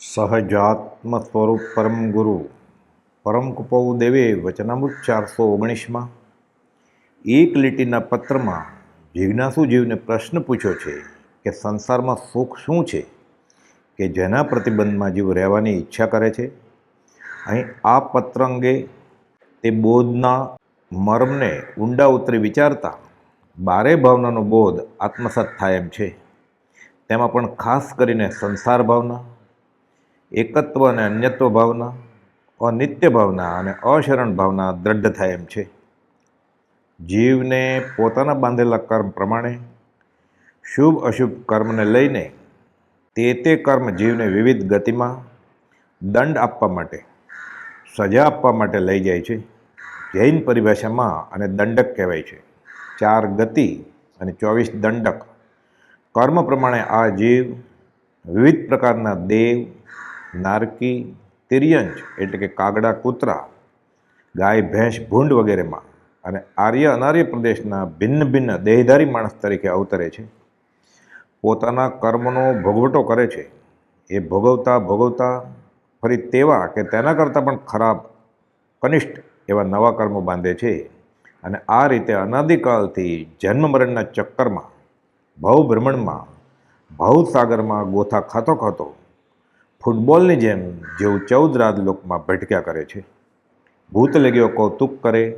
સહજાત્મ સ્વરૂપ પરમ ગુરુ, પરમ કુપૌ દેવે વચનામૃત ચારસો ઓગણીસમાં એક લીટીના પત્રમાં જિજ્ઞાસુ જીવને પ્રશ્ન પૂછ્યો છે કે સંસારમાં સુખ શું છે કે જેના પ્રતિબંધમાં જીવ રહેવાની ઈચ્છા કરે છે? અહીં આ પત્ર અંગે તે બોધના મર્મને ઊંડા ઉતરી વિચારતા બારે ભાવનાનો બોધ આત્મસાત થાય એમ છે. તેમાં પણ ખાસ કરીને સંસાર ભાવના એકત્વ અને અન્યત્વ ભાવના, અનિત્ય ભાવના અને અશરણ ભાવના દ્રઢ થાય એમ છે. જીવને પોતાના બાંધેલા કર્મ પ્રમાણે, શુભ અશુભ કર્મને લઈને તે તે કર્મ જીવને વિવિધ ગતિમાં દંડ આપવા માટે, સજા આપવા માટે લઈ જાય છે. જૈન પરિભાષામાં અને દંડક કહેવાય છે. ચાર ગતિ અને ચોવીસ દંડક. કર્મ પ્રમાણે આ જીવ વિવિધ પ્રકારના દેવ નારકી તિર્યંજ એટલે કે કાગડા કૂતરા, ગાય, ભેંસ, ભૂંડ વગેરેમાં અને આર્ય અનાર્ય પ્રદેશના ભિન્ન ભિન્ન દેહધારી માણસ તરીકે અવતરે છે. પોતાના કર્મનો ભોગવટો કરે છે. એ ભોગવતા ભોગવતા ફરી તેવા કે તેના કરતાં પણ ખરાબ, કનિષ્ઠ એવા નવા કર્મો બાંધે છે. અને આ રીતે અનાદિકાળથી જન્મ મરણના ચક્કરમાં ભવભ્રમણમાં ભવસાગરમાં ગોથા ખાતો ખાતો ફૂટબોલની જેમ જેવું ચૌદ રાત લોકમાં ભટક્યા કરે છે. ભૂત લગ્યો કૌતુક કરે,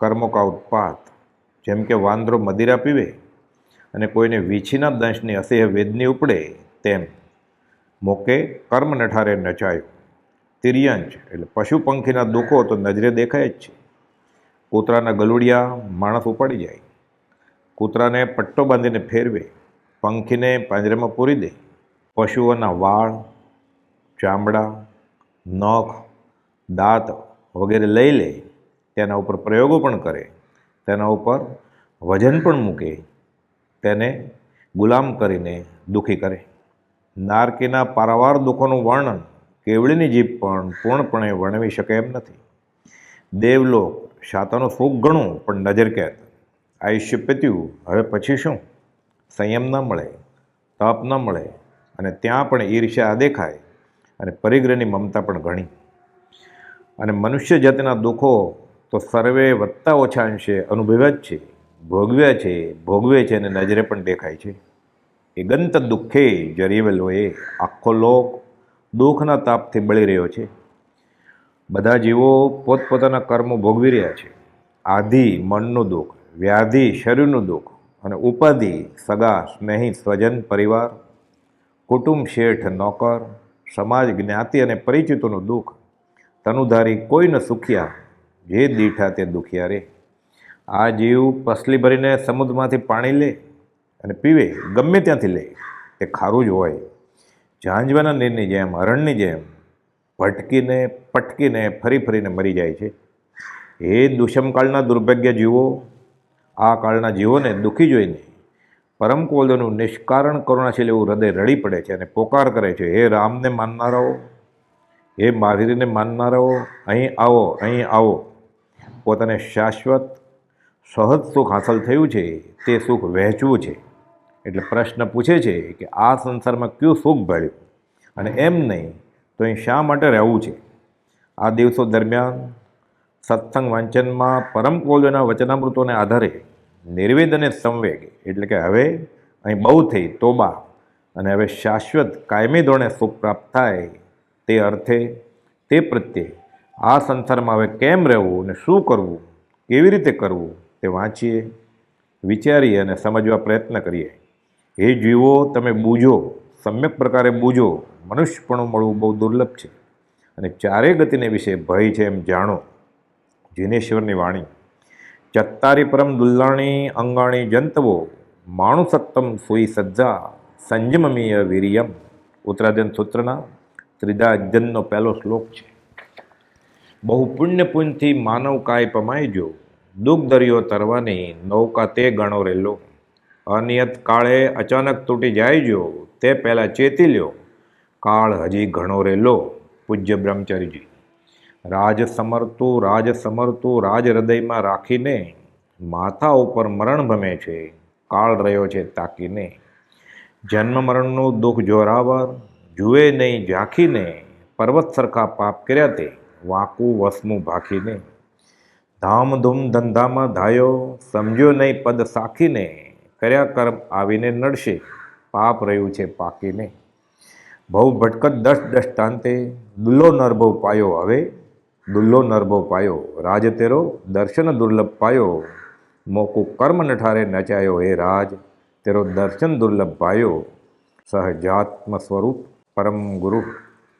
કર્મો કા ઉત્પાત. જેમ કે વાંદરો મદિરા પીવે અને કોઈને વીછીના દંશની અસહ્ય વેદની ઉપડે, તેમ મોકે કર્મ નઠારે નચાયો. તિર્યંચ એટલે પશુ પંખીના દુઃખો તો નજરે દેખાય જ છે. કૂતરાના ગલુડિયા માણસ ઉપાડી જાય. કૂતરાને પટ્ટો બાંધીને ફેરવે. પંખીને પાંજરામાં પૂરી દે. પશુઓના વાળ ચામડા, નખ, દાંત વગેરે લઈ લે, તેના ઉપર પ્રયોગો પણ કરે, તેના ઉપર વજન પણ મૂકે, તેને ગુલામ કરીને દુઃખી કરે. નારકીના પારાવાર દુઃખોનું વર્ણન કેવળીની જીભ પણ પૂર્ણપણે વર્ણવી શકે એમ નથી. દેવલોક શાતાનું સુખ ઘણું પણ નજર કેદ. આયુષ્ય પત્યું, હવે પછી શું? સંયમ ન મળે, તપ ન મળે, અને ત્યાં પણ ઈર્ષ્યા દેખાય. અને પરિગ્રહની મમતા પણ ઘણી. અને મનુષ્ય જાતિના દુઃખો તો સર્વે વધતા ઓછા અંશે અનુભવ્યા જ છે. ભોગવ્યા છે, ભોગવે છે અને નજરે પણ દેખાય છે. એ ગંત દુઃખે જરીવેલો એ આખો લોક દુઃખના તાપથી બળી રહ્યો છે. બધા જીવો પોતપોતાના કર્મો ભોગવી રહ્યા છે. આધિ મનનું દુઃખ, વ્યાધિ શરીરનું દુઃખ અને ઉપાધિ, સગા, સ્નેહી, સ્વજન, પરિવાર, કુટુંબ, શેઠ, નોકર સમાજ જ્ઞાતિ અને પરિચિતોનું દુઃખ. તનુધારી કોઈને સુખ્યા, જે દીઠા તે દુખિયા રે. આ જીવ પસલી ભરીને સમુદ્રમાંથી પાણી લે અને પીવે, ગમે ત્યાંથી લે તે ખારું જ હોય. ઝાંઝવાના નીરની જેમ, હરણની જેમ, ભટકીને, પટકીને, ફરી ફરીને મરી જાય છે. એ દુષ્મકાળના દુર્ભાગ્ય જીવો, આ કાળના જીવોને દુઃખી જોઈને પરમ કોલનું નિષ્કારણ કરુણાશીલ એવું હૃદય રડી પડે છે અને પોકાર કરે છે. હે રામને માનનારાઓ, હે મહાવીરને માનનારાઓ, અહીં આવો અહીં આવો. પોતાને શાશ્વત, સહજ સુખ હાંસલ થયું છે, તે સુખ વહેંચવું છે. એટલે પ્રશ્ન પૂછે છે કે આ સંસારમાં કયું સુખ ભળ્યું અને એમ નહીં, તો અહીં શા માટે રહેવું છે? આ દિવસો દરમિયાન, સત્સંગ વાંચનમાં પરમ કોલના વચનામૃતોને આધારે નિર્વેદ અને સંવેગ એટલે કે હવે અહીં બહુ થઈ, તોબા. અને હવે શાશ્વત કાયમી ધોરણે સુખ પ્રાપ્ત થાય તે અર્થે, તે પ્રત્યે આ સંસારમાં હવે કેમ રહેવું અને શું કરવું, કેવી રીતે કરવું તે વાંચીએ, વિચારીએ અને સમજવા પ્રયત્ન કરીએ. એ જીવો, તમે બૂજો, સમ્યક પ્રકારે બૂજો. મનુષ્યપણું મળવું બહુ દુર્લભ છે. અને ચારે ગતિને વિશે ભય છે એમ જાણો. જીનેશ્વરની વાણી. ચત્તારી પરમ દુલ્લાણી અંગાણી જંતવો, માણુસત્તમ સુઈ સજ્જા, સંજમમીય વીર્યમ. ઉત્તરાધ્યન સૂત્રના ત્રીજા અધ્યયનનો પહેલો શ્લોક છે. બહુ પુણ્યપુંજથી માનવ કાય પમાઈ દુઃખ દરિયો તરવાની નૌકા તે ગણો રહેલો અનિયત કાળે અચાનક તૂટી જાય જો તે પહેલાં ચેતી લ્યો. કાળ હજી ઘણો રહેલો પૂજ્ય બ્રહ્મચારીજી. રાજ સમરતું રાજ સમરતું રાજ હૃદયમાં રાખીને માથા ઉપર મરણ ભમે છે, કાળ રહ્યો છે તાકીને. જન્મ મરણનું દુઃખ જોરાવર, જુએ નહીં ઝાંખીને, પર્વત સરખા પાપ કર્યા તે, વાંકું વસમું ભાખીને. ધામધૂમ ધંધામાં ધાયો સમજ્યો નહીં પદ સાખીને, કર્યા કર્મ આવીને નડશે, પાપ રહ્યું છે પાકીને. ભવ ભટકત દસ દષ્ટાંતે, દુલ્લો નરભવ પાયો હવે દુલ્લો નરભો પાયો, રાજ તેરો, દર્શન દુર્લભ પાયો. મોકું કર્મ નઠારે નચાયો હે રાજ, તેરો દર્શન દુર્લભ પાયો. સહજાત્મ સ્વરૂપ પરમ ગુરુ.